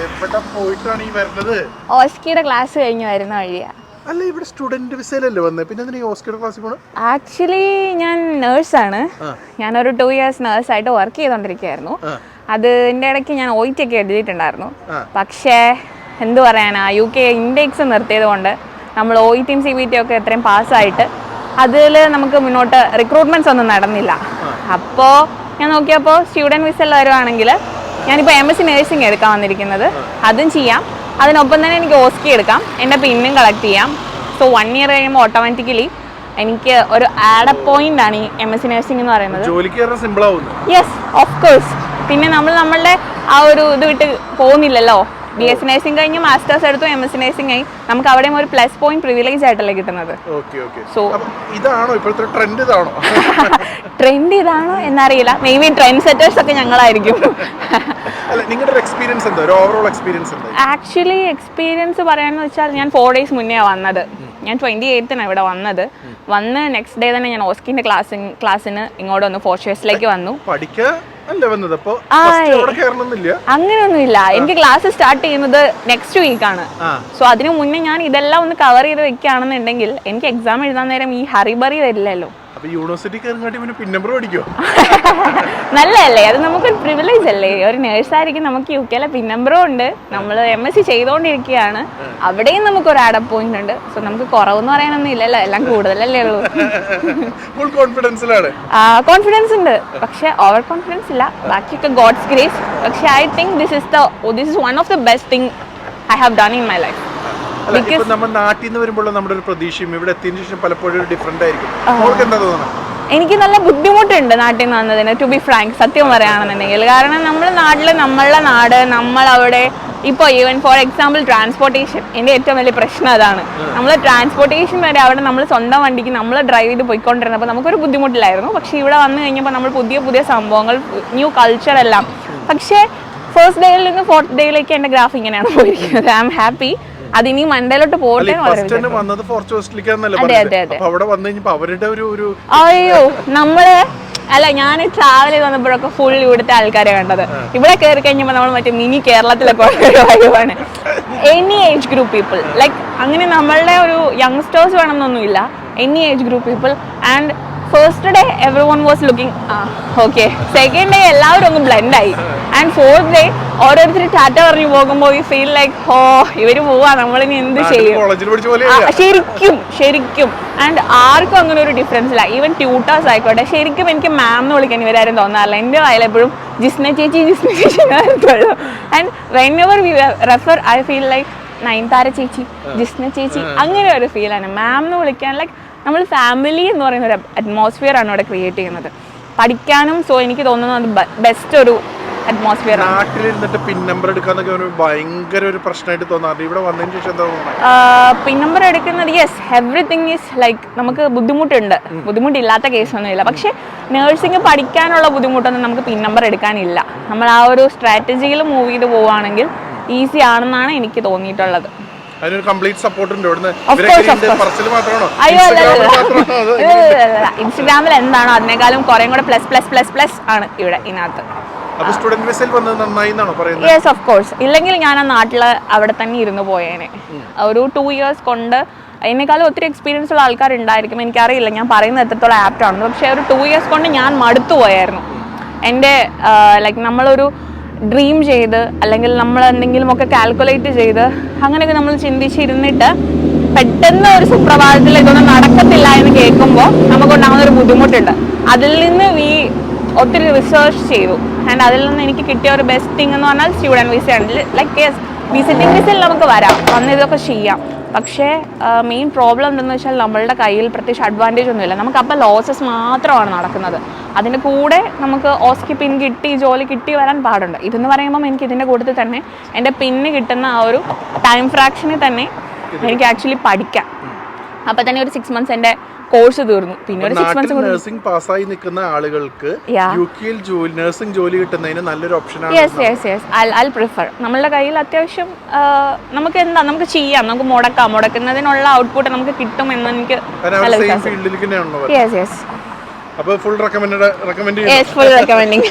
എവിടെ പോയിട്ടാണ് ഈ വരുന്നത് ഓസ്കിയുടെ ക്ലാസ് കഴിഞ്ഞ് വരുന്ന വഴിയാ. അല്ല ഇവിടെ സ്റ്റുഡന്റ് വിസയിലല്ലേ വന്നത് പിന്നെ എന്തിനാ ഓസ്കർ ക്ലാസ്സിൽ ആക്ച്വലി ഞാൻ നേഴ്സാണ്. ഞാനൊരു ടു ഇയേഴ്സ് നേഴ്സായിട്ട് വർക്ക് ചെയ്തോണ്ടിരിക്കുകയായിരുന്നു. അതിന്റെ ഇടയ്ക്ക് ഞാൻ ഒയിറ്റ് ഒക്കെ എഴുതിയിട്ടുണ്ടായിരുന്നു. പക്ഷേ എന്തു പറയാനാ യു കെ ഇൻഡെക്സ് നിർത്തിയത് കൊണ്ട് നമ്മൾ ഒ ഇ ടിയും സി ബി ടി ഒക്കെ എത്രയും പാസ്സായിട്ട് അതിൽ നമുക്ക് മുന്നോട്ട് റിക്രൂട്ട്മെന്റ്സ് ഒന്നും നടന്നില്ല. അപ്പോൾ ഞാൻ നോക്കിയപ്പോൾ സ്റ്റുഡന്റ് വിസയിൽ വരുവാണെങ്കിൽ ഞാനിപ്പോൾ എം എസ് സി നേഴ്സിംഗ് എടുക്കാൻ വന്നിരിക്കുന്നത്. അതും ചെയ്യാം. അതിനൊപ്പം തന്നെ എനിക്ക് ഓസ്കി എടുക്കാം. എന്റെ പിന്നും കളക്ട് ചെയ്യാം. സോ വൺ ഇയർ കഴിയുമ്പോൾ ഓട്ടോമാറ്റിക്കലി എനിക്ക് ഒരു ആഡ് പോയിന്റ് ആണ് ഈ എം എസ് സി നേഴ്സിംഗ് എന്ന് പറയുന്നത്. യെസ് ഓഫ് കോഴ്സ് പിന്നെ നമ്മൾ നമ്മളുടെ ആ ഒരു ഇത് വിട്ട് പോകുന്നില്ലല്ലോ. ബി എസ് നഴ്സിംഗ് കഴിഞ്ഞ് മാസ്റ്റേഴ്സ് എടുത്തു എം എസ് സി നഴ്സിംഗ് ആയി നമുക്ക് അവിടെയും ഒരു പ്ലസ് പോയിന്റ് പ്രിവിലേജ് ആയിട്ടല്ലേ കിട്ടുന്നത്. സോ ഇതാണോ ഇപ്പോഴത്തെ ട്രെൻഡ് ഇതാണോ? ട്രെൻഡ് ഇതാണോ എന്നറിയില്ല. മേ ബി ട്രെൻഡ് സെറ്റേഴ്സ് ഒക്കെ ഞങ്ങളായിരിക്കും. നിങ്ങളുടെ എക്സ്പീരിയൻസ് എന്താ? ഒരു ഓവറോൾ എക്സ്പീരിയൻസ് ആക്ച്വലി എക്സ്പീരിയൻസ് പറയാന്ന് വെച്ചാൽ ഞാൻ ഫോർ ഡേയ്സ് മുന്നേ വന്നത്. ഞാൻ ട്വന്റി എയ്ത്തിനാണ് ഇവിടെ വന്നത്. വന്ന് നെക്സ്റ്റ് ഡേ തന്നെ ഞാൻ ഓസ്കിന്റെ ക്ലാസ് ക്ലാസ്സിന് ഇങ്ങോട്ട് വന്നു ഫോർ ഷേഴ്സിലേക്ക് വന്നു. പഠിക്കാൻ അങ്ങനെയൊന്നുമില്ല. എനിക്ക് ക്ലാസ് സ്റ്റാർട്ട് ചെയ്യുന്നത് നെക്സ്റ്റ് വീക്ക് ആണ്. സോ അതിനു മുന്നേ ഞാൻ ഇതെല്ലാം ഒന്ന് കവർ ചെയ്ത് വെക്കുകയാണെന്നുണ്ടെങ്കിൽ എനിക്ക് എക്സാം എഴുതാൻ നേരം ഈ ഹറിബറി വരില്ലല്ലോ. അപ്പൊ യൂണിവേഴ്സിറ്റി കയറിങ്ങാട്ടി പിന്നെ പിൻ നമ്പർ പഠിക്കോ നല്ലതല്ലേ? അത് നമുക്കൊരു പ്രിവിലേജ് അല്ലേ? ഒരു നേഴ്സായിരിക്കും നമുക്ക് യു കെയിലെ പിൻ നമ്പറും ഉണ്ട്. നമ്മൾ എം എസ് സി ചെയ്തുകൊണ്ടിരിക്കുകയാണ് അവിടെയും നമുക്ക് ഒരു ആഡപ്പ് പോയിന്റ് ഉണ്ട്. സോ നമുക്ക് കുറവെന്ന് പറയാനൊന്നും ഇല്ലല്ലോ. എല്ലാം കൂടുതലല്ലേ ഉള്ളൂ. ഫുൾ കോൺഫിഡൻസിലാണ് കോൺഫിഡൻസ് ഉണ്ട്. പക്ഷെ ഓവർ കോൺഫിഡൻസ് ഇല്ല. ബാക്കിയൊക്കെ ഗോഡ്സ് ഗ്രേസ് പക്ഷെ I think this is the this is one of the best thing I have done in my life ഇപ്പൊ നമ്മൾ നാട്ടിൽ നിന്ന് വരുമ്പോൾ നമ്മുടെ ഒരു പ്രതീക്ഷയും ഇവിടെ എത്തിയതിനു ശേഷം പലപ്പോഴും ഡിഫറെന്റ് ആയിരിക്കും. എന്താ തോന്നുന്നത്? എനിക്ക് നല്ല ബുദ്ധിമുട്ടുണ്ട് നാട്ടിൽ നിന്ന് വന്നതിന് ടു ബി ഫ്രാങ്ക് സത്യം പറയുകയാണെന്നുണ്ടെങ്കിൽ കാരണം നമ്മുടെ നാട്ടിൽ നമ്മളുടെ നാട് നമ്മൾ അവിടെ ഇപ്പോൾ ഈവൻ ഫോർ എക്സാമ്പിൾ ട്രാൻസ്പോർട്ടേഷൻ എന്റെ ഏറ്റവും വലിയ പ്രശ്നം അതാണ്. നമ്മൾ ട്രാൻസ്പോർട്ടേഷൻ വരെ അവിടെ നമ്മൾ സ്വന്തം വണ്ടിക്ക് നമ്മൾ ഡ്രൈവ് ചെയ്ത് പോയിക്കൊണ്ടിരുന്നപ്പോൾ നമുക്കൊരു ബുദ്ധിമുട്ടില്ലായിരുന്നു. പക്ഷേ ഇവിടെ വന്നു കഴിഞ്ഞപ്പോൾ നമ്മൾ പുതിയ പുതിയ സംഭവങ്ങൾ ന്യൂ കൾച്ചർ എല്ലാം. പക്ഷേ ഫസ്റ്റ് ഡേയിൽ നിന്ന് ഫോർത്ത് ഡേയിലേക്ക് എന്റെ ഗ്രാഫ് ഇങ്ങനെയാണ് പോയിരിക്കുന്നത്. ഐ ആം ഹാപ്പി മണ്ടയിലോട്ട് പോട്ടെ അതെ, അവരുടെ ഒരു ഒരു അയ്യോ നമ്മൾ അല്ല ഞാൻ ട്രാവൽ ചെയ്ത് വന്നപ്പോഴൊക്കെ ഫുൾ ഇവിടുത്തെ ആൾക്കാരെ കണ്ടത്. ഇവിടെ കയറി കഴിഞ്ഞപ്പോൾ നമ്മൾ മറ്റേ മിനി കേരളത്തിലൊക്കെ വൈവാണ് any age group people like അങ്ങനെ നമ്മളുടെ ഒരു youngsters വേണമെന്നൊന്നുമില്ല. Any age group people and first day every one was looking okay second day എല്ലാവരും ഒന്ന് ബ്ലെൻഡ് ആയി. ആൻഡ് ഫോർത്ത് ഡേ ഓരോരുത്തർ ടാറ്റ പറഞ്ഞു പോകുമ്പോൾ ഈ ഫീൽ ലൈക്ക് ഹോ ഇവർ പോവാ നമ്മളിനി എന്ത് ചെയ്യും? ശരിക്കും ശരിക്കും. ആൻഡ് ആർക്കും അങ്ങനെ ഒരു ഡിഫറൻസ് ഇല്ല. ഈവൻ ട്യൂട്ടേഴ്സ് ആയിക്കോട്ടെ ശരിക്കും എനിക്ക് മാം എന്ന് വിളിക്കാൻ ഇവരാരും തോന്നാറില്ല. എന്റെ വായിൽ എപ്പോഴും ജിസ്ന ചേച്ചി ജിസ്ന ചേച്ചി and whenever we refer I feel like Nayanthara ചേച്ചി ജിസ്ന ചേച്ചി അങ്ങനെ ഒരു ഫീലാണ് മാം എന്ന് വിളിക്കാൻ ലൈക്ക് നമ്മൾ ഫാമിലി എന്ന് പറയുന്ന ഒരു അറ്റ്മോസ്ഫിയർ ആണ് ഇവിടെ ക്രിയേറ്റ് ചെയ്യുന്നത്. പഠിക്കാനും സോ എനിക്ക് തോന്നുന്നു അത് ബെസ്റ്റ് ഒരു അറ്റ്മോസ്ഫിയർ നാട്ടിലിരുന്നിട്ട് പിൻ നമ്പർ എടുക്കാന്നൊക്കെ ഒരു ഭയങ്കര ഒരു പ്രശ്നമായിട്ട് തോന്നാറുണ്ട്. ഇവിടെ വന്നതിന് ശേഷം പിൻ നമ്പർ എടുക്കുന്നത് യെസ് എവറിത്തിങ് ഈസ് ലൈക്ക് നമുക്ക് ബുദ്ധിമുട്ടുണ്ട്. ബുദ്ധിമുട്ടില്ലാത്ത കേസൊന്നുമില്ല പക്ഷേ നേഴ്സിംഗ് പഠിക്കാനുള്ള ബുദ്ധിമുട്ടൊന്നും നമുക്ക് പിൻ നമ്പർ എടുക്കാനില്ല. നമ്മൾ ആ ഒരു സ്ട്രാറ്റജിയിൽ മൂവ് ചെയ്ത് പോവുകയാണെങ്കിൽ ഈസി ആണെന്നാണ് എനിക്ക് തോന്നിയിട്ടുള്ളത്. അതിനൊരു കംപ്ലീറ്റ് സപ്പോർട്ട് ഉണ്ട്. ഇവിടുന്ന് ഇൻസ്റ്റഗ്രാമിൽ എന്താണോ അതിനേക്കാളും കുറേ കൂടെ പ്ലസ് പ്ലസ് പ്ലസ് പ്ലസ് ആണ് ഇവിടെ ഇതിനകത്ത്. യെസ് ഓഫ് കോഴ്സ് ഇല്ലെങ്കിൽ ഞാൻ ആ നാട്ടിൽ അവിടെ തന്നെ ഇരുന്ന് പോയേനെ. ഒരു ടു ഇയേഴ്സ് കൊണ്ട് എന്നെക്കാളും ഒത്തിരി എക്സ്പീരിയൻസ് ഉള്ള ആൾക്കാരുണ്ടായിരിക്കും. എനിക്കറിയില്ല ഞാൻ പറയുന്നത് എത്രത്തോളം ആപ്റ്റ് ആണെന്ന്. പക്ഷേ ഒരു ടു ഇയേഴ്സ് കൊണ്ട് ഞാൻ മടുത്തു പോയായിരുന്നു. എന്റെ ലൈക്ക് നമ്മളൊരു ഡ്രീം ചെയ്ത് അല്ലെങ്കിൽ നമ്മൾ എന്തെങ്കിലുമൊക്കെ കാൽക്കുലേറ്റ് ചെയ്ത് അങ്ങനെയൊക്കെ നമ്മൾ ചിന്തിച്ചിരുന്നിട്ട് പെട്ടെന്ന് ഒരു സുപ്രഭാതത്തിൽ ഇതൊന്നും നടക്കത്തില്ല എന്ന് കേൾക്കുമ്പോൾ നമുക്കുണ്ടാകുന്ന ഒരു ബുദ്ധിമുട്ടുണ്ട്. അതിൽ നിന്ന് ഈ ഒത്തിരി റിസേർച്ച് ചെയ്തു. ആൻഡ് അതിൽ നിന്ന് എനിക്ക് കിട്ടിയ ഒരു ബെസ്റ്റ് തിങ് എന്ന് പറഞ്ഞാൽ സ്റ്റുഡന്റ് വിസയാണ് ലൈക്ക് യെസ് വിസിറ്റിംഗ് വിസയിൽ നമുക്ക് വരാം. വന്ന് ഇതൊക്കെ ചെയ്യാം. പക്ഷേ മെയിൻ പ്രോബ്ലം എന്തെന്ന് വെച്ചാൽ നമ്മളുടെ കയ്യിൽ പ്രത്യേകിച്ച് അഡ്വാന്റേജ് ഒന്നുമില്ല. നമുക്ക് അപ്പോൾ ലോസസ് മാത്രമാണ് നടക്കുന്നത്. അതിന്റെ കൂടെ നമുക്ക് ഓസ്കി പിൻ കിട്ടി ജോലി കിട്ടി വരാൻ പാടുണ്ട്. ഇതെന്ന് പറയുമ്പം എനിക്ക് ഇതിന്റെ കൂട്ടത്തിൽ തന്നെ എന്റെ പിന്ന് കിട്ടുന്ന ആ ഒരു ടൈം ഫ്രാക്ഷനിൽ തന്നെ എനിക്ക് ആക്ച്വലി പഠിക്കാം. അപ്പോൾ തന്നെ ഒരു സിക്സ് മന്ത്സ് എന്റെ കോഴ്സ് തീർന്നു. പിന്നെ ഒരു സിക്സ് മന്ത്സ് നഴ്സിംഗ് പാസ്സായി നിൽക്കുന്ന ആളുകൾക്ക്. യു കെയിൽ ജോലി നഴ്സിംഗ് ജോലി കിട്ടുന്നതിന് നല്ലൊരു ഓപ്ഷനാണ് yes yes yes I prefer നമ്മളുടെ കയ്യിൽ അത്യാവശ്യം നമുക്ക് എന്താ നമുക്ക് ചെയ്യാം. നമുക്ക് മുടക്കാം. മുടക്കുന്നതിനുള്ള ഔട്ട്പുട്ട് നമുക്ക് കിട്ടും എന്ന് എനിക്ക് യെസ് യെസ് അപ്പൊ full recommend recommend yes full recommending